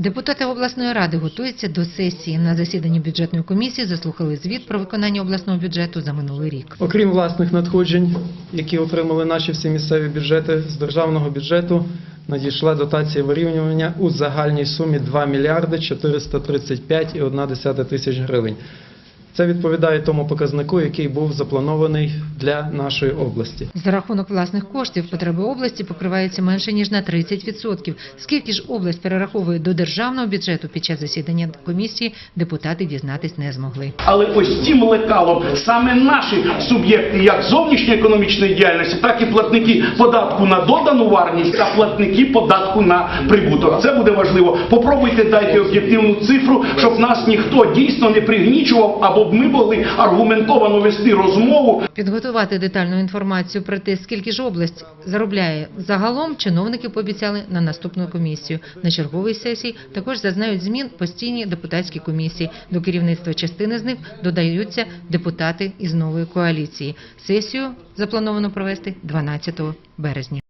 Депутати обласної ради готуються до сесії. На засіданні бюджетної комісії заслухали звіт про виконання обласного бюджету за минулий рік. Окрім власних надходжень, які отримали наші всі місцеві бюджети, з державного бюджету надійшла дотація вирівнювання у загальній сумі 2 мільярди 435,1 тисяч гривень. Це відповідає тому показнику, який був запланований для нашої області. За рахунок власних коштів потреби області покриваються менше ніж на 30%. Скільки ж область перераховує до державного бюджету під час засідання комісії, депутати дізнатись не змогли. Але ось цим лекалом саме наші суб'єкти, як зовнішньоекономічної діяльності, так і платники податку на додану вартість та платники податку на прибуток. Це буде важливо. Попробуйте дайте об'єктивну цифру, щоб нас ніхто дійсно не пригнічував, або б ми могли аргументовано вести розмову. Підготувати детальну інформацію про те, скільки ж область заробляє загалом, чиновники пообіцяли на наступну комісію. На черговій сесії також зазнають змін постійні депутатські комісії. До керівництва частини з них додаються депутати із нової коаліції. Сесію заплановано провести 12 березня.